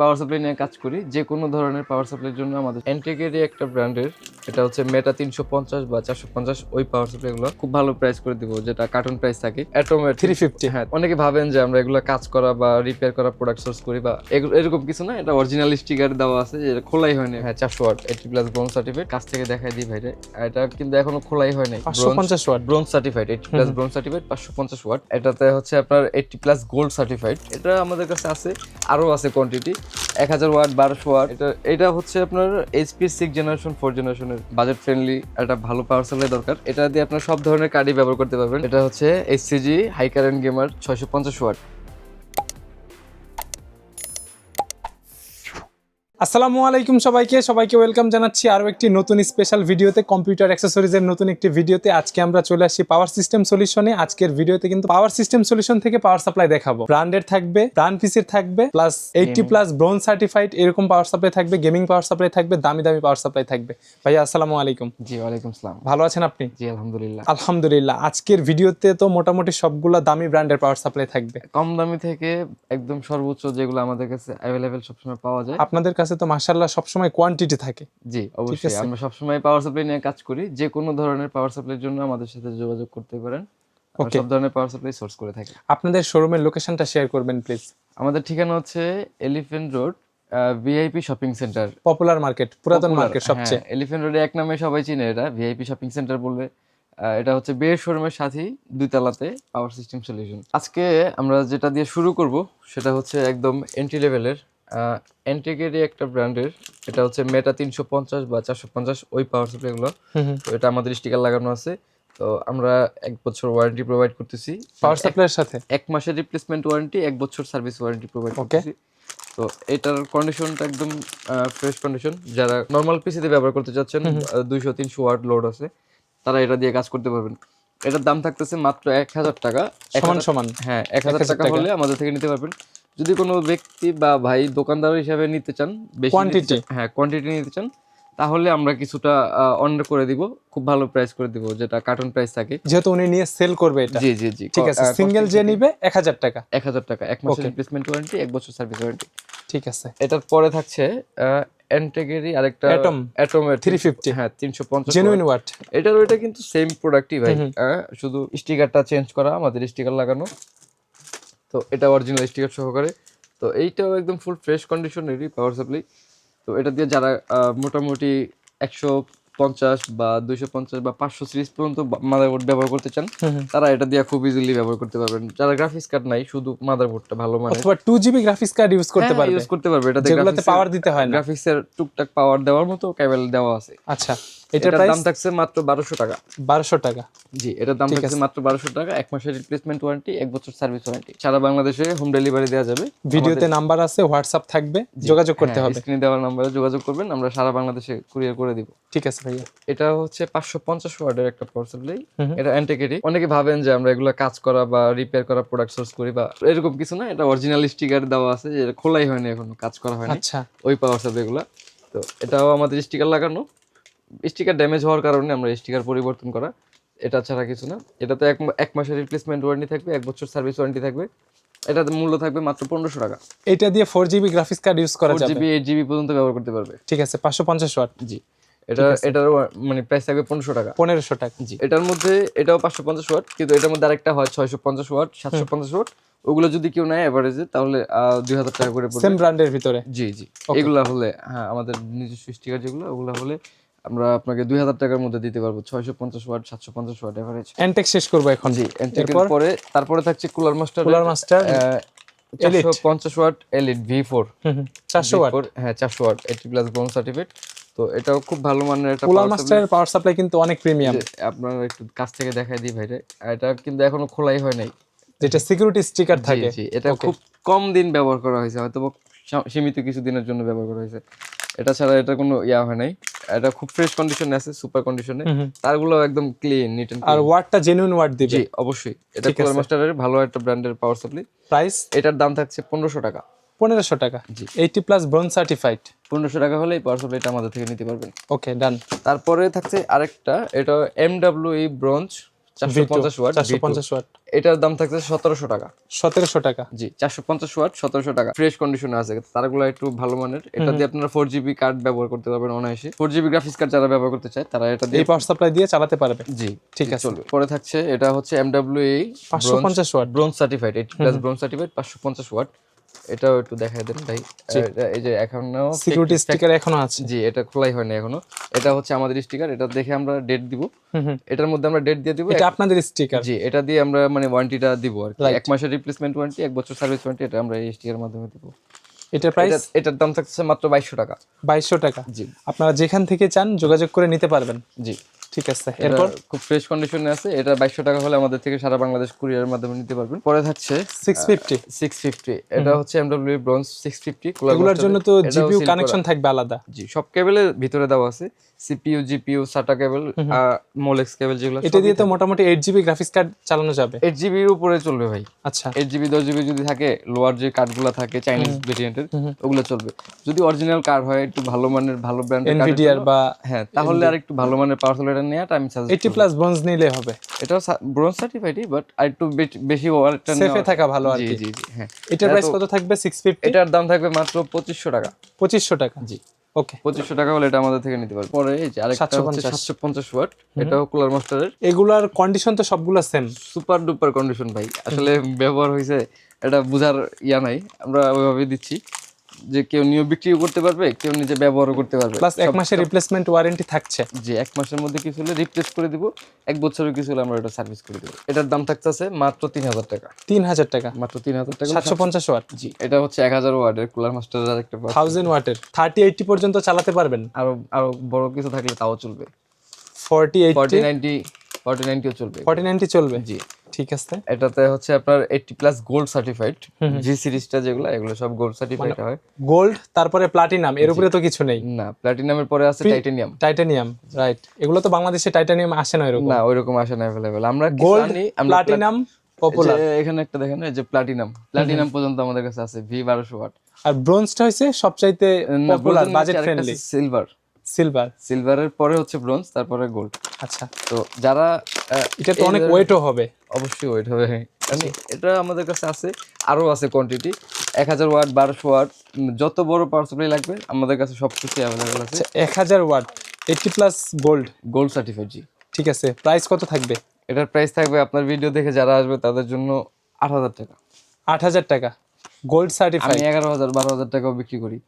Power supply নিয়ে কাজ করি যে কোনো ধরনের পাওয়ার সাপ্লাইয়ের জন্য আমাদের এন্টেকেরই একটা ব্র্যান্ডের এটা হচ্ছে মেটা তিনশো পঞ্চাশ বা চারশো পঞ্চাশ ওই পাওয়ার সাপ্লাই গুলো খুব ভালো প্রাইস করে দিব যেটা কার্টুন প্রাইস থাকে। থ্রি ফিফটি হ্যাঁ অনেকে ভাবেন যে আমরা এগুলো কাজ করা বা রিপেয়ার করা প্রোডাক্ট সোর্স করি বা এরকম কিছু না এটা অরিজিনাল স্টিকার দেওয়া আছে যে খোলাই হয়নি। হ্যাঁ চারশো watt eighty plus bronze certificate কাছ থেকে দেখাই দিই ভাইরে। আর এটা কিন্তু এখনও খোলাই হয় নাই পাঁচশো পঞ্চাশ watt bronze certified eighty plus bronze certified পাঁচশো পঞ্চাশ ওয়াট এটাতে হচ্ছে আপনার এইটি প্লাস গোল্ড সার্টিফাইড এটা আমাদের কাছে আছে আরও আছে কোয়ান্টিটি এক হাজার ওয়াট, বারোশো ওয়াট। এটা এটা হচ্ছে আপনার এইচপি সিক্স জেনারেশন ফোর জেনারেশনের বাজেট ফ্রেন্ডলি একটা ভালো পাওয়ার সাপ্লাই দরকার। এটা দিয়ে আপনার সব ধরনের কার্ডই ব্যবহার করতে পারবেন। এটা হচ্ছে এসসিজি হাই কারেন্ট গেমার ছয়শো পঞ্চাশ ওয়াট। আসসালামু আলাইকুম সবাইকে। সবাইকে ওয়েলকাম জানাচ্ছি আরও একটি নতুন স্পেশাল ভিডিওতে কম্পিউটার অ্যাক্সেসরিজের নতুন একটি ভিডিওতে। আজকে আমরা চলে আসছি পাওয়ার সিস্টেম সলিউশনে। আজকের ভিডিওতে কিন্তু পাওয়ার সিস্টেম সলিউশন থেকে পাওয়ার সাপ্লাই দেখাবো। ব্র্যান্ডের থাকবে ব্র্যান্ড পিসির থাকবে plus eighty plus bronze certified এরকম পাওয়ার সাপ্লাই থাকবে গেমিং পাওয়ার সাপ্লাই থাকবে দামি দামি পাওয়ার সাপ্লাই থাকবে। ভাইয়া আসসালামু আলাইকুম। জি ওয়ালাইকুম আসসালাম। ভালো আছেন আপনি? জি আলহামদুলিল্লাহ। আলহামদুলিল্লাহ। আজকের ভিডিওতে তো মোটামুটি সবগুলা দামি ব্র্যান্ডের পাওয়ার সাপ্লাই থাকবে। কম দামি থেকে একদম সর্বোচ্চ যেগুলো আমাদের কাছে অ্যাভেলেবেল সবসময় পাওয়া যায়। আপনাদের কাছে তো মার্শাল্লাহ সবসময় কোয়ান্টিটি থাকে। জি অবশ্যই। আমরা সবসময় পাওয়ার সাপ্লাই নিয়ে কাজ করি। যে কোনো ধরনের পাওয়ার সাপ্লাইয়ের জন্য আমাদের সাথে যোগাযোগ করতে পারেন. সব ধরনের পাওয়ার সাপ্লাই সোর্স করে থাকি। আপনাদের শোরুমের লোকেশনটা শেয়ার করবেন প্লিজ আমাদের ঠিকানা হচ্ছে Elephant Road VIP shopping centre popular market পুরাতন মার্কেট সবচেয়ে। এলিফেন্ট রোডে এক নামে সবাই চিনে এটা ভিআইপি শপিং সেন্টার বলবে এটা হচ্ছে বের শোরুমের সাথেই দুই তলাতে পাওয়ার সিস্টেম সলিউশন আজকে আমরা যেটা দিয়ে শুরু করব সেটা হচ্ছে একদম এন্ট্রি লেভেলের এন্টিকেরই একটা ব্র্যান্ডের এটা হচ্ছে মেটা তিনশো পঞ্চাশ বা চারশো পঞ্চাশ ওই পাওয়ার সাপ্লাইগুলো। তো এটা আমাদের স্টিকার লাগানো আছে। তো আমরা এক বছর ওয়ারেন্টি প্রোভাইড করতেছি। পাওয়ার সাপ্লাইয়ের সাথে? এক মাসের রিপ্লেসমেন্ট ওয়ারেন্টি এক বছর সার্ভিস ওয়ারেন্টি প্রোভাইড. করতেছি। তো এটার কন্ডিশনটা একদম ফ্রেশ কন্ডিশন যারা নর্মাল পিসিতে ব্যবহার করতে চাচ্ছেন দুইশো তিনশো ওয়াট লোড আছে তারা এটা দিয়ে কাজ করতে পারবেন। এটার দাম থাকতেছে মাত্র এক হাজার টাকা। সমান সমান। হ্যাঁ এক হাজার টাকা টাকা। হলে আমাদের থেকে নিতে পারবেন। যদি কোনো ব্যক্তি বা ভাই দোকানদার হিসাবে নিতে চান বেশি। চান- হ্যাঁ কোয়ান্টিটি নিতে চান তাহলে আমরা কিছুটা অন্য করে দিব খুব ভালো প্রাইস করে দিব যেটা কার্টুন প্রাইস থাকে। যেহেতু উনি নিয়ে সেল করবে এটা। জি জি জি। ঠিক আছে সিঙ্গেল যে নিবে এক হাজার টাকা। এক হাজার টাকা এক মাসের. রিপ্লেসমেন্ট ওয়ারেন্টি এক বছর সার্ভিস ওয়ারেন্টি ঠিক আছে। এটার পরে থাকছে এন্টেগেরই আরেকটা Atom। অ্যাটমের 350 হ্যাঁ তিনশো পঞ্চাশ জেনুইন ওয়াট এটার ওইটা কিন্তু সেম প্রোডাক্টই ভাই। শুধু স্টিকারটা চেঞ্জ করা আমাদের স্টিকার লাগানো। তো এটা অরিজিনাল স্টিকার সহকারে। তো এইটাও একদম ফুল ফ্রেশ কন্ডিশনেরই পাওয়ার সাপ্লাই তো এটা দিয়ে যারা মোটামুটি একশো পঞ্চাশ বা দুইশো পঞ্চাশ বা পাঁচশো সিরিজ পর্যন্ত মাদারবোর্ড ব্যবহার করতে চান তারা এটা দিয়ে খুব ইজিলি ব্যবহার করতে পারবেন। যারা গ্রাফিক্স কার্ড নাই শুধু মাদারবোর্ডটা ভালো মানে। অথবা two GB graphics card use করতে পারবে। ইউজ করতে পারবে। এটাতে যেগুলোতে পাওয়ার দিতে হয় না। গ্রাফিক্সের টুকটাক পাওয়ার দেওয়ার মতো কেবল দেওয়া আছে। আচ্ছা। এটার দাম থাকছে মাত্র বারোশো টাকা। বারোশো টাকা। জি এটার দাম থাকছে মাত্র বারোশো টাকা এক মাসের রিপ্লেসমেন্ট ওয়ারেন্টি এক বছর সার্ভিস ওয়ারেন্টি সারা বাংলাদেশে হোম ডেলিভারি দেওয়া যাবে। ভিডিওতে নাম্বার আছে হোয়াটসঅ্যাপ থাকবে যোগাযোগ করতে হবে। স্ক্রিনে নাম্বারে যোগাযোগ করবেন আমরা সারা বাংলাদেশে কুরিয়ার করে দিব। ঠিক আছে ভাইয়া। এটা হচ্ছে পাঁচশো পঞ্চাশ ওয়ার্ডের একটা পাওয়ার সাপ্লাই। এটা অ্যান্টিকেরি অনেকে ভাবেন যে আমরা এগুলো কাজ করা বা রিপেয়ার করা প্রোডাক্ট সোর্স করি বা এরকম কিছু না এটা অরিজিনাল স্টিকার দেওয়া আছে এটা খোলাই হয়নি এখনও কাজ করা হয়নি। আচ্ছা। ওই পাওয়ার সাপ্লাই এগুলো। তো এটাও আমাদের স্টিকার লাগানো। স্টিকার ড্যামেজ হওয়ার কারণে আমরা স্টিকার পরিবর্তন করা এটা ছাড়া কিছু না। এটাতে এক এক মাসের রিপ্লেসমেন্ট ওয়ারেন্টি থাকবে এক বছর সার্ভিস ওয়ারেন্টি থাকবে। এটাতে মূল্য থাকবে মাত্র পনেরোশো টাকা। এটা দিয়ে four GB graphics card use করা যাবে। জিবি এইট জিবি পর্যন্ত ব্যবহার করতে পারবে। ঠিক আছে পাঁচশো পঞ্চাশ ওয়াট। জি। এটা এটার মানে প্রাইস থাকবে পনেরোশো টাকা। পনেরোশো টাকা। জি। এটার মধ্যে এটাও পাঁচশো পঞ্চাশ ওয়াট কিন্তু এটার মধ্যে আরেকটা হয় ছয়শো পঞ্চাশ ওয়াট সাতশো পঞ্চাশ ওয়াট। ওগুলো যদি কেউ নেয় এভারেজে তাহলে দুই হাজার টাকা করে সেম ব্র্যান্ডের ভিতরে। জি জি। এগুলা হলে হ্যাঁ আমাদের নিজস্ব স্টিকার যেগুলো ওগুলো হলে আমরা আপনাকে দুই হাজার টাকার মধ্যে দিতে পারব। ছয়শো পঞ্চাশ ওয়াট সাতশো পঞ্চাশ ওয়াট এভারেজ এনটেক শেষ করব এখন। জি এন্টেকের পরে তারপরে থাকছে কুলার মাস্টার কুলার মাস্টার চারশো পঞ্চাশ ওয়াট এলিট ভি ফোর চারশো ওয়াট? হ্যাঁ চারশো watt. Eighty plus bronze certificate তো এটাও খুব ভালো মানের একটা কুলার মাস্টারের পাওয়ার সাপ্লাই কিন্তু অনেক প্রিমিয়াম আপনারা একটু কাছ থেকে দেখাই দিই ভাইরে। এটা কিন্তু এখনও খোলাই হয় নাই। যেটা সিকিউরিটি স্টিকার থাকে। এটা খুব কম দিন ব্যবহার করা হয়েছে হয়তো সীমিত কিছু দিনের জন্য ব্যবহার করা হয়েছে। এটা ছাড়া এটা কোনো ইয়া হয় নাই। এটা খুব ফ্রেশ কন্ডিশনে আছে সুপার কন্ডিশনে। তারগুলো একদম ক্লিন নিট এন্ড আর ওয়াটটা জেনুইন ওয়াট দিবে। জি অবশ্যই। এটা কুলার মাস্টারের ভালো একটা ব্র্যান্ডের পাওয়ার সাপ্লাই প্রাইস এটার দাম থাকছে পনেরোশো টাকা। পনেরোশো টাকা। জি। এইটি প্লাস ব্রোন সার্টিফাইড পনেরোশো টাকা হলে এই পাওয়ার সাপ্লাইটা আমাদের থেকে নিতে পারবেন। ওকে ডান তারপরে থাকছে আরেকটা এটা M W bronze bronze watt watt. এটার দাম থাকছে সতেরোশো টাকা। সতেরোশো টাকা। জি চারশো পঞ্চাশ ওয়াট সতেরোশো টাকা। ফ্রেশ কন্ডিশনে আছে। তারগুলো একটু ভালো মানের। এটা দিয়ে আপনারা ফোর জিবি কার্ড ব্যবহার করতে পারবেন অনায়াসে। ফোর জিবি গ্রাফিক্স কার্ড যারা ব্যবহার করতে চায় তারা এটা দিয়ে এই পাওয়ার সাপ্লাই দিয়ে চালাতে পারবে। জি ঠিক আছে। চলবে। পরে থাকছে এটা হচ্ছে এমডাব্লিউ এই পাঁচশো পঞ্চাশ watt. Bronze certified eight plus bronze certified পাঁচশো পঞ্চাশ ওয়াট। এটাও একটু দেখাই দেন ভাই। এই যে এখনও সিকিউরিটি স্টিকার এখনও আছে। জি এটা খোলাই হয়নি এখনও। এটা হচ্ছে আমাদের স্টিকার এটা দেখে আমরা ডেট দিব। এটার মধ্যে আমরা ডেট দিয়ে দিব। এটা আপনাদের স্টিকার জি এটা দিয়ে আমরা মানে ওয়ারেন্টিটা দিব আর এক মাসের রিপ্লেসমেন্ট ওয়ারেন্টি এক বছর সার্ভিস ওয়ারেন্টি এটা আমরা এই স্টিকার মাধ্যমে দিব। এটার প্রাইস এটার দাম থাকছে মাত্র বাইশশো টাকা। বাইশশো টাকা। জি। আপনারা যেখান থেকে চান যোগাযোগ করে নিতে পারবেন। জি। ঠিক আছে। এরপর? খুব ফ্রেশ কন্ডিশনে আছে। এটা বাইশশো টাকা হলে আমাদের থেকে সারা বাংলাদেশ কুরিয়ারের মাধ্যমে নিতে পারবেন। পরে থাকছে সিক্স ফিফটি সিক্স ফিফটি এটা হচ্ছে এমডব্লিউ ব্রোঞ্জ সিক্স ফিফটি এগুলোর জন্য তো জিপিইউ কানেকশন থাকবে আলাদা। জি সব কেবলের ভিতরে দেওয়া আছে। CPU GPU SATA cable molex cable যেগুলো এটা দিয়ে তো মোটামুটি এইট জিবি গ্রাফিক্স কার্ড চালানো যাবে। এইট জিবির উপরে চলবে ভাই। আচ্ছা। এইট জিবি দশ জিবি যদি থাকে লোয়ার যে কার্ডগুলো থাকে চাইনিজ ভেরিয়েন্টের ওগুলো চলবে। যদি অরিজিনাল কার্ড হয় একটু ভালো মানের ভালো ব্র্যান্ডের এনভিডিআর বা হ্যাঁ তাহলে আর একটু ভালো মানের পাওয়ার নেওয়াটা আমি সাজেস্ট এইটি প্লাস ব্রোঞ্জ নিলে হবে। এটাও ব্রোঞ্জ সার্টিফাইডই বাট আর একটু বেশি ওয়ারেন্টটা সেফে থাকা ভালো আর কি। জি জি হ্যাঁ। এটার প্রাইস কত থাকবে? সিক্স ফিফটি এটার দাম থাকবে মাত্র পঁচিশশো টাকা। পঁচিশশো টাকা? জি। ওকে পঁচিশশো টাকা হলে এটা আমাদের থেকে নিতে পারবে। পরে এই যে আরেকটা হচ্ছে 750 পঞ্চাশ। ওয়াট এটাও কুলার মাস্টারের এগুলার কন্ডিশন তো সবগুলো সেম সুপার ডুপার কন্ডিশন ভাই। আসলে ব্যবহার হয়েছে এটা বুঝার ইয়া নাই। আমরা ওইভাবে দিচ্ছি। যে কেউ নিয়ে বিক্রিও করতে পারবে কেউ নিজে ব্যবহারও করতে পারবে। প্লাস এক মাসের রিপ্লেসমেন্ট ওয়ারেন্টি থাকছে। যে এক মাসের মধ্যে কিছু হলে রিপ্লেস করে দিব এক বছরের কিছু হলে আমরা এটা সার্ভিস করে দিব। এটার দাম থাকতেছে মাত্র তিন হাজার টাকা। তিন হাজার টাকা। মাত্র তিন হাজার টাকা। সাতশো পঞ্চাশ ওয়াট। জি এটা হচ্ছে এক হাজার ওয়ার্ডের কুলার মাস্টার একটা পাওয়া- থাউজেন্ড ওয়াটের। থার্টি এইটটি পর্যন্ত চালাতে পারবেন। আরও আরও বড় কিছু থাকলে তাও চলবে। Forty forty eighty ninety forty নাইনটিও চলবে। ফর্টি নাইনটি চলবে। জি। ঠিক আছে। এটাতে হচ্ছে আপনার এইটটি প্লাস গোল্ড সার্টিফাইড জি সিরিজটা যেগুলো এগুলো সব গোল্ড সার্টিফাইড হয়। গোল্ড তারপরে প্লাটিনাম এর উপরে তো কিছু নেই। না প্লাটিনামের পরে আছে টাইটানিয়াম টাইটানিয়াম রাইট এগুলো তো বাংলাদেশে টাইটানিয়াম আসে না এরকম। না ওইরকম আসে না অ্যাভেলেবেল আমরা গোল্ড প্লাটিনাম পপুলার এখানে একটা দেখেন এই যে প্লাটিনাম প্লাটিনাম পর্যন্ত আমাদের কাছে আছে ভি বারোশো ওয়াট আর ব্রোঞ্জটা হচ্ছে সবচাইতে popular budget friendly silver silver সিলভারের পরে হচ্ছে ব্রোঞ্জ তারপরে গোল্ড আচ্ছা। তো যারা এটা তো অনেক ওয়েটও হবে। অবশ্যই ওয়েট হবে। মানে এটা আমাদের কাছে আছে আরও আছে কোয়ান্টিটি এক হাজার ওয়াট বারোশো ওয়াট যত বড় পাওয়ার সাপ্লাই লাগবে আমাদের কাছে সব কিছু অ্যাভেলেবেল আছে। আচ্ছা এক হাজার watt eighty plus gold gold certified জি। ঠিক আছে প্রাইস কত থাকবে? এটার প্রাইস থাকবে আপনার ভিডিও দেখে যারা আসবে তাদের জন্য আট হাজার টাকা। আট হাজার টাকা গোল্ড সার্টিফাইড আমি এগারো হাজার বারো হাজার টাকাও বিক্রি করি।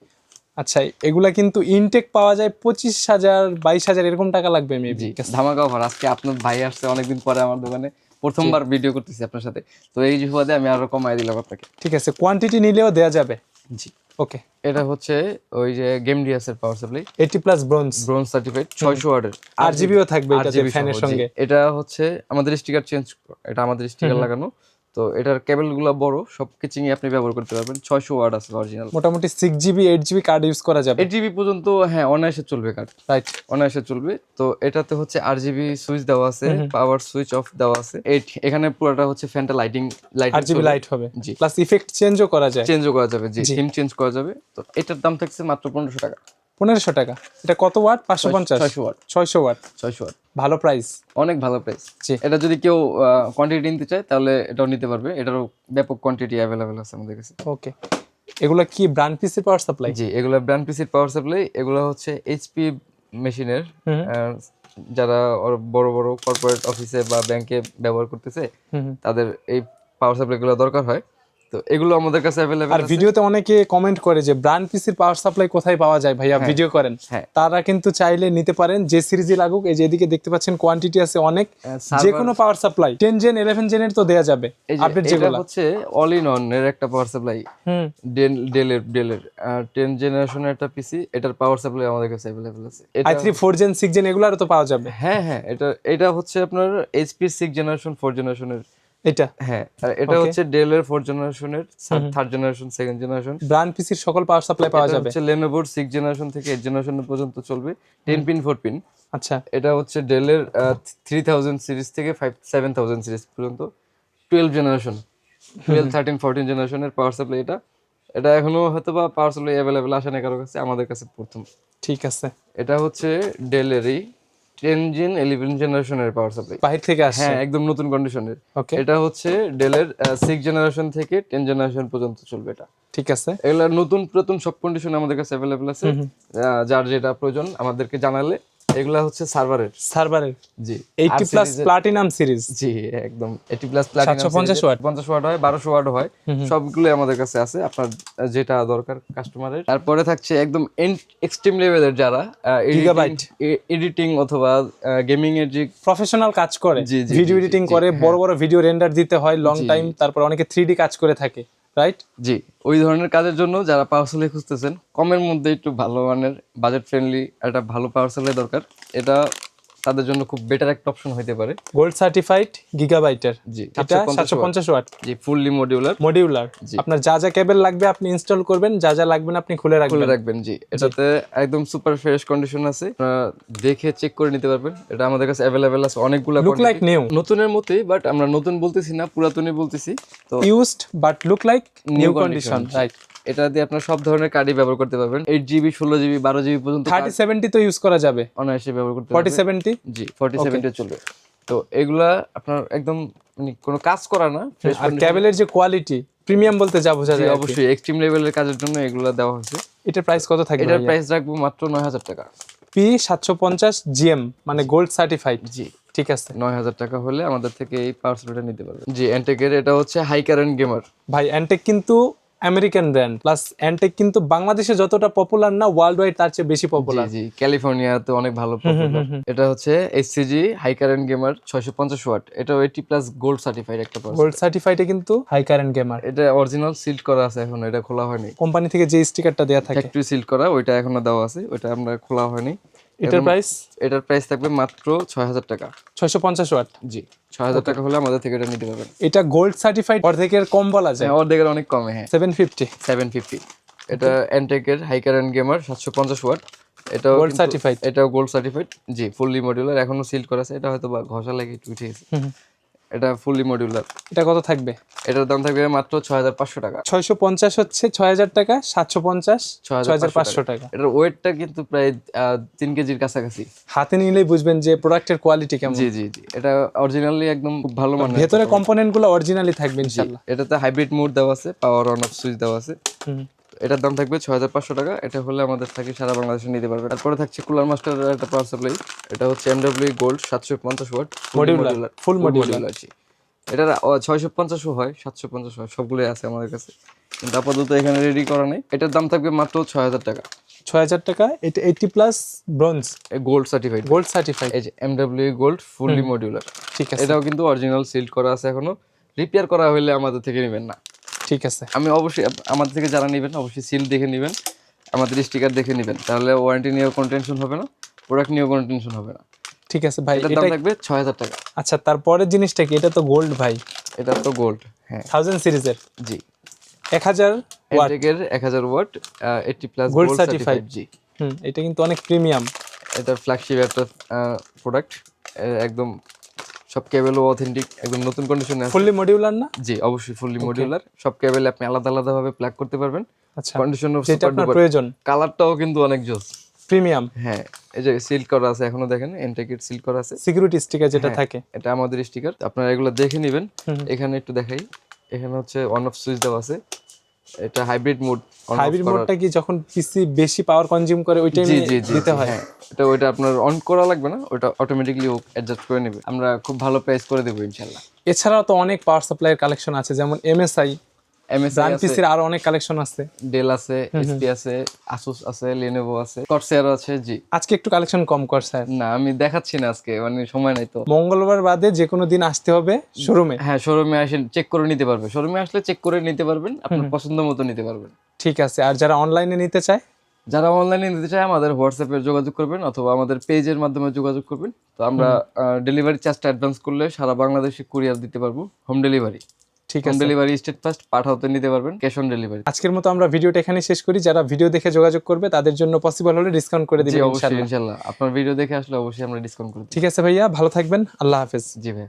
আচ্ছা এগুলা কিন্তু ইনটেক পাওয়া যায় পঁচিশ হাজার বাইশ হাজার এরকম টাকা লাগবে মেবি ধামাকা অফার আজকে আপনার ভাই আসছে অনেকদিন পরে আমার দোকানে। প্রথমবার ভিডিও করতেছি আপনার সাথে। তো এই সুবাদে আমি আরও কমাই দিলাম আপনাকে। ঠিক আছে কোয়ান্টিটি নিলেও দেয়া যাবে। জি। ওকে এটা হচ্ছে ওই যে game ডিএসের power supply eighty plus bronze bronze certified ছয়শো ওয়ার্ডের আর জিবিও থাকবে এটাতে ফ্যানের। সঙ্গে। এটা হচ্ছে আমাদের স্টিকার চেঞ্জ এটা আমাদের স্টিকার লাগানো। তো এটার কেবলগুলো বড় সব কিচিং আপনি ব্যবহার করতে পারবেন। ছয়শো ওয়াট আছে অরিজিনাল মোটামুটি six GB eight GB card use করা যাবে। এইট জিবি পর্যন্ত হ্যাঁ অনায়াসে চলবে কার্ড রাইট অনায়াসে চলবে। তো এটাতে হচ্ছে আর জিবি সুইচ দেওয়া আছে পাওয়ার সুইচ অফ দেওয়া আছে। এইট এখানে পুরোটা হচ্ছে ফ্যানটা লাইটিং লাইটিং আট জিবি লাইট হবে। জি। প্লাস ইফেক্ট চেঞ্জও করা যায়। চেঞ্জও করা যাবে জি থিম চেঞ্জ করা যাবে। তো এটার দাম থাকছে মাত্র পনেরোশো টাকা। পনেরোশো টাকা। এটা কত ওয়াট? পাঁচশো পঞ্চাশ। ছয়শো ওয়াট। ছয়শো ওয়াট। ছয়শো ওয়াট। ভালো প্রাইস। অনেক ভালো প্রাইস। এটা যদি কেউ কোয়ান্টিটি নিতে চায় তাহলে এটাও নিতে পারবে। এটারও ব্যাপক কোয়ান্টিটি অ্যাভেলেবেল আছে আমাদের কাছে। ওকে। এগুলো কি ব্র্যান্ড পিসের পাওয়ার সাপ্লাই জি এগুলো ব্র্যান্ড পিসির পাওয়ার সাপ্লাই এগুলো হচ্ছে এইচপি মেশিনের যারা বড় বড় কর্পোরেট অফিসে বা ব্যাংকে ব্যবহার করতেছে তাদের এই পাওয়ার সাপ্লাইগুলো দরকার হয়। তো এগুলো আমাদের কাছে অ্যাভেলেবেল আর ভিডিওতে অনেকে কমেন্ট করে যে ব্র্যান্ড পিসির পাওয়ার সাপ্লাই কোথায় পাওয়া যায় ভাইয়া? ভিডিও করেন। হ্যাঁ। তারা কিন্তু চাইলে নিতে পারেন যে সিরিজে লাগুক এই যে এদিকে দেখতে পাচ্ছেন কোয়ান্টিটি আছে অনেক। যে কোনো power supply ten gen eleven জেনের তো দেয়া যাবে আপডেট যেগুলো। হচ্ছে অল ইন অন এর একটা পাওয়ার সাপ্লাই হুম। ডেল ডেলের ডেলের টেন জেনারেশনের একটা পিসি এটার পাওয়ার সাপ্লাই আমাদের কাছে অ্যাভেলেবেল আছে। I three four gen six gen এগুলারও তো পাওয়া যাবে। হ্যাঁ হ্যাঁ এটা এটা হচ্ছে আপনার এইচপি সিক্স জেনারেশন ফোর জেনারেশনের এটা? হ্যাঁ এটা হচ্ছে ডেলের ফোর জেনারেশনের third generation second generation brand পিসির সকল পাওয়ার সাপ্লাই পাওয়া যাবে। হচ্ছে লেনোভোর সিক্স জেনারেশন থেকে এইট জেনারেশন পর্যন্ত চলবে। টেন পিন ফোর পিন আচ্ছা। এটা হচ্ছে ডেলের থ্রি থাউজেন্ড সিরিজ থেকে ফাইভ সেভেন থাউজেন্ড সিরিজ পর্যন্ত। Twelve generation twelve thirteen fourteen জেনারেশনের পাওয়ার সাপ্লাই এটা। এটা এখনও হয়তো বা পাওয়ার সাপ্লাই অ্যাভেলেবেল আসে না কারও কাছে আমাদের কাছে প্রথম। ঠিক আছে। এটা হচ্ছে ডেলেরই টেন জেন ইলেভেন জেনারেশনের পাওয়ার সাপ্লাই বাহির থেকে আসে হ্যাঁ একদম নতুন কন্ডিশনের ওকে এটা হচ্ছে ডেলের সিক্স জেনারেশন থেকে টেন জেনারেশন পর্যন্ত চলবে এটা। ঠিক আছে। এগুলা নতুন পুরাতন সব কন্ডিশন আমাদের কাছে অ্যাভেলেবল আছে। যার যেটা প্রয়োজন আমাদেরকে জানালে এগুলা হচ্ছে সার্ভারের। সার্ভারের। জি। এইটটি আর প্লাস এর- প্লাটিনাম সিরিজ জি একদম। Eighty plus platinum 750 watt? পঞ্চাশ ওয়াট। হয় বারোশো ওয়াট হয়। সবগুলো আমাদের কাছে আছে আপনার যেটা দরকার কাস্টমারের তারপরে থাকছে একদম এক্সট্রিম লেভেলের যারা Gigabyte। এডিটিং অথবা গেমিং এর যে প্রফেশনাল কাজ করে। ভিডিও এডিটিং করে বড় বড় ভিডিও রেন্ডার দিতে হয় লং টাইম তারপর অনেকে থ্রি ডি কাজ করে থাকে। রাইট জি। ওই ধরনের কাজের জন্য যারা পাওয়ার সাপ্লাই খুঁজতেছেন, কমের মধ্যে একটু ভালো মানের বাজেট ফ্রেন্ডলি একটা ভালো পাওয়ার সাপ্লাই দরকার। এটা তাদের জন্য খুব বেটার একটা অপশন হতে পারে। গোল্ড সার্টিফাইড গিগাবাইটের জি এটা সাতশো পঞ্চাশ ওয়াট। জি ফুললি মডিউলার মডিউলার আপনার যা যা কেবল লাগবে আপনি ইনস্টল করবেন যা যা লাগবে না আপনি খুলে রাখবেন। খুলে রাখবেন জি। এটাতে একদম সুপার ফ্রেশ কন্ডিশন আছে। দেখে চেক করে নিতে পারবেন। এটা আমাদের কাছে অ্যাভেলেবেল আছে অনেকগুলো লুক লাইক নিউ নতুনের মতোই বাট আমরা নতুন বলতেছি না পুরাতনই বলতেছি। তো used but look like new condition right এটা দিয়ে আপনার সব ধরনের কার্ডই ব্যবহার করতে পারবেন। এইট জিবি ষোলো জিবি বারো জিবি পর্যন্ত থার্টি সেভেন্টি তো ইউজ করা যাবে। অনায়াসে ব্যবহার করতে ফর্টি সেভেন্টি জি ফর্টি সেভেন্টে চলবে। তো এগুলা আপনার একদম মানে কোনো কাজ করা না। আর ক্যাবেলের যে কোয়ালিটি প্রিমিয়াম বলতে যা বোঝা যায় অবশ্যই। এক্সট্রিম লেভেলের কাজের জন্য এগুলা দেওয়া হয়েছে। এটার প্রাইস কত থাকবে এটার প্রাইস রাখব মাত্র নয় হাজার টাকা। পি সাতশো পঞ্চাশ জিএম মানে গোল্ড সার্টিফাইড জি। ঠিক আছে। নয় হাজার টাকা হলে আমাদের থেকে এই পাওয়ার নিতে পারবেন। জি এনটেকের এটা হচ্ছে হাই কারেন্ট গেমার ভাই অ্যান্টেক কিন্তু আমেরিকান ব্র্যান্ড প্লাস অ্যান্টেক কিন্তু বাংলাদেশে যতটা পপুলার না ওয়ার্ল্ড ওয়াইড তার চেয়ে বেশি পপুলার জি ক্যালিফোর্নিয়াতে অনেক ভালো popular। এটা হচ্ছে এসসিজি হাই কারেন্ট গেমার ছয়শো পঞ্চাশ ওয়াট। এটা এইটি প্লাস গোল্ড সার্টিফাইড একটা পাওয়ার গোল্ড সার্টিফাইডে কিন্তু হাই কারেন্ট গেমার এটা অরিজিনাল সিল করা আছে এখন এটা খোলা হয়নি। কোম্পানি থেকে যে স্টিকারটা দেওয়া থাকে। ফ্যাক্টরি সিল করা ওইটা এখনও দেওয়া আছে ওইটা আমরা খোলা হয়নি। এটার প্রাইস এটার প্রাইস থাকবে মাত্র ছয় হাজার টাকা। ছয়শো পঞ্চাশ ওয়াট। জি ছয় হাজার টাকা হলে আমাদের থেকে এটা নিতে পারবেন। এটা গোল্ড সার্টিফাইড অর্ধেকের কম বলা যায়। হ্যাঁ অর্ধেকের অনেক কমে হ্যাঁ। সেভেন ফিফটি সেভেন ফিফটি এটা এনটেকের হাই কারেন্ট গেমার সাতশো পঞ্চাশ ওয়াট। এটা গোল্ড সার্টিফাইড। এটাও গোল্ড সার্টিফাইড জি ফুললি মডিউলার এখনও সিল করা আছে। এটা হয়তো বা ঘষা লাগে একটু উঠে গেছে। এটা ফুললি মডিউলার এটা কত থাকবে? এটার দাম থাকবে মাত্র ছয় হাজার পাঁচশো টাকা। ছয়শো পঞ্চাশ হচ্ছে ছয় হাজার টাকা সাতশো পঞ্চাশ ছয় হাজার পাঁচশো টাকা। এটার ওয়েটটা কিন্তু প্রায় তিন কেজির কাছাকাছি। হাতে নিলেই বুঝবেন যে প্রোডাক্টের কোয়ালিটি কেমন। জি জি জি। এটা অরিজিনালি একদম খুব ভালো মানের ভেতরে কম্পোনেন্টগুলো অরিজিনালি থাকবে জি, ইনশাল্লাহ এটাতে হাইব্রিড মোড দেওয়া আছে পাওয়ার অন অফ সুইচ দেওয়া আছে। এটার দাম থাকবে ছয় হাজার পাঁচশো টাকা। এটা হলে আমাদের থেকে সারা বাংলাদেশে নিতে পারবে তারপরে থাকছে কুলার মাস্টার একটা পাওয়ার সাপ্লাই এটা হচ্ছে এমডব্লিউ গোল্ড সাতশো পঞ্চাশ ওয়াট full modular। আছে এটার ছয়শো পঞ্চাশও হয় সাতশো পঞ্চাশ হয় সবগুলোই আছে আমাদের কাছে। কিন্তু আপাতত এখানে রেডি করা নেই। এটার দাম থাকবে মাত্র ছয় হাজার টাকা। ছয় হাজার টাকা এটা eighty plus bronze gold certified gold certified এই যে এমডব্লিউ গোল্ড ফুললি মডিউলার ঠিক আছে। এটাও কিন্তু অরিজিনাল সিল করা আছে এখনও। রিপেয়ার করা হলে আমাদের থেকে নেবেন না। ঠিক আছে। আমি অবশ্যই আমাদের থেকে যারা নেবেন অবশ্যই সিল দেখে নেবেন আমাদের স্টিকার দেখে নেবেন। তাহলে ওয়ারেন্টি নিয়েও কোনো টেনশন হবে না প্রোডাক্ট নিয়েও কোনো টেনশন হবে না। ঠিক আছে ভাই এটা দাম থাকবে ছয় হাজার টাকা। আচ্ছা তারপরের জিনিসটা কি? এটা তো গোল্ড ভাই। এটা তো গোল্ড হ্যাঁ। থাউজেন্ড সিরিজের? জি। এক হাজার ওয়াট এনটেকের এক হাজার watt eighty plus Gold gold. Certified জি। হুম এটা কিন্তু অনেক প্রিমিয়াম এটা ফ্ল্যাগশিপ একটা প্রোডাক্ট একদম সব কেবলও অথেন্টিক একদম নতুন কন্ডিশনে আছে। ফুললি মডিউলার না? জি অবশ্যই ফুললি মডিউলার সব কেবল আপনি আলাদা আলাদা ভাবে প্লাগ করতে পারবেন। আচ্ছা কন্ডিশন যেটা আপনার প্রয়োজন। কালারটাও কিন্তু অনেক জোস। প্রিমিয়াম হ্যাঁ এই যে সিল করা আছে এখনও দেখেন এনটেকের সিল করা আছে। সিকিউরিটি স্টিকার যেটা হ্যাঁ। থাকে। এটা আমাদের স্টিকার আপনারা এগুলো দেখে নেবেন। এখানে একটু দেখাই। এখানে হচ্ছে অন অফ সুইচ দেওয়া আছে। এটা হাইব্রিড মোড হাইব্রিড মোডটা কি যখন পিসি বেশি পাওয়ার কনজিউম করে ওই টাইমে দিতে হয়? হ্যাঁ। এটা ওইটা আপনার অন করা লাগবে না ওটা অটোমেটিক্যালি ও অ্যাডজাস্ট করে নেবে। আমরা খুব ভালো প্রাইস করে দেবো ইনশাআল্লাহ। এছাড়াও তো অনেক পাওয়ার সাপ্লাইয়ের কালেকশন আছে যেমন এমএসআই ব্র্যান্ড আছে পিসির আরও অনেক কালেকশন আছে। ডেল আছে এসপি আছে আসুস আছে লেনোভো আছে কর্সেয়ার আছে জি। আজকে একটু কালেকশন কম কর স্যার। না আমি দেখাচ্ছি না আজকে মানে সময় নাই তো। মঙ্গলবার বাদে যে কোনো দিন আসতে হবে শোরুমে হ্যাঁ শোরুমে আসেন চেক করে নিতে পারবে শোরুমে আসলে চেক করে নিতে পারবেন আপনার পছন্দ মতো নিতে পারবেন। ঠিক আছে আর যারা অনলাইনে নিতে চায়? যারা অনলাইনে নিতে চায় আমাদের হোয়াটসঅ্যাপে যোগাযোগ করবেন অথবা আমাদের পেজের মাধ্যমে যোগাযোগ করবেন। তো আমরা ডেলিভারি চার্জটা অ্যাডভান্স করলে সারা বাংলাদেশে কুরিয়ার দিতে পারব হোম ডেলিভারি ঠিক আছে। ডেলিভারি স্টেট ফার্স্ট পাঠাতে নিতে পারবেন ক্যাশ অন ডেলিভারি আজকের মতো আমরা ভিডিওটা এখানে শেষ করি। যারা ভিডিও দেখে যোগাযোগ করবে তাদের জন্য পসিবল হলে ডিসকাউন্ট করে দিবেন ইনশাআল্লাহ। আপনার ভিডিও দেখে আসলে অবশ্যই আমরা ডিসকাউন্ট করে দিই। ঠিক আছে ভাইয়া ভালো থাকবেন। আল্লাহ হাফেজ। জি ভাই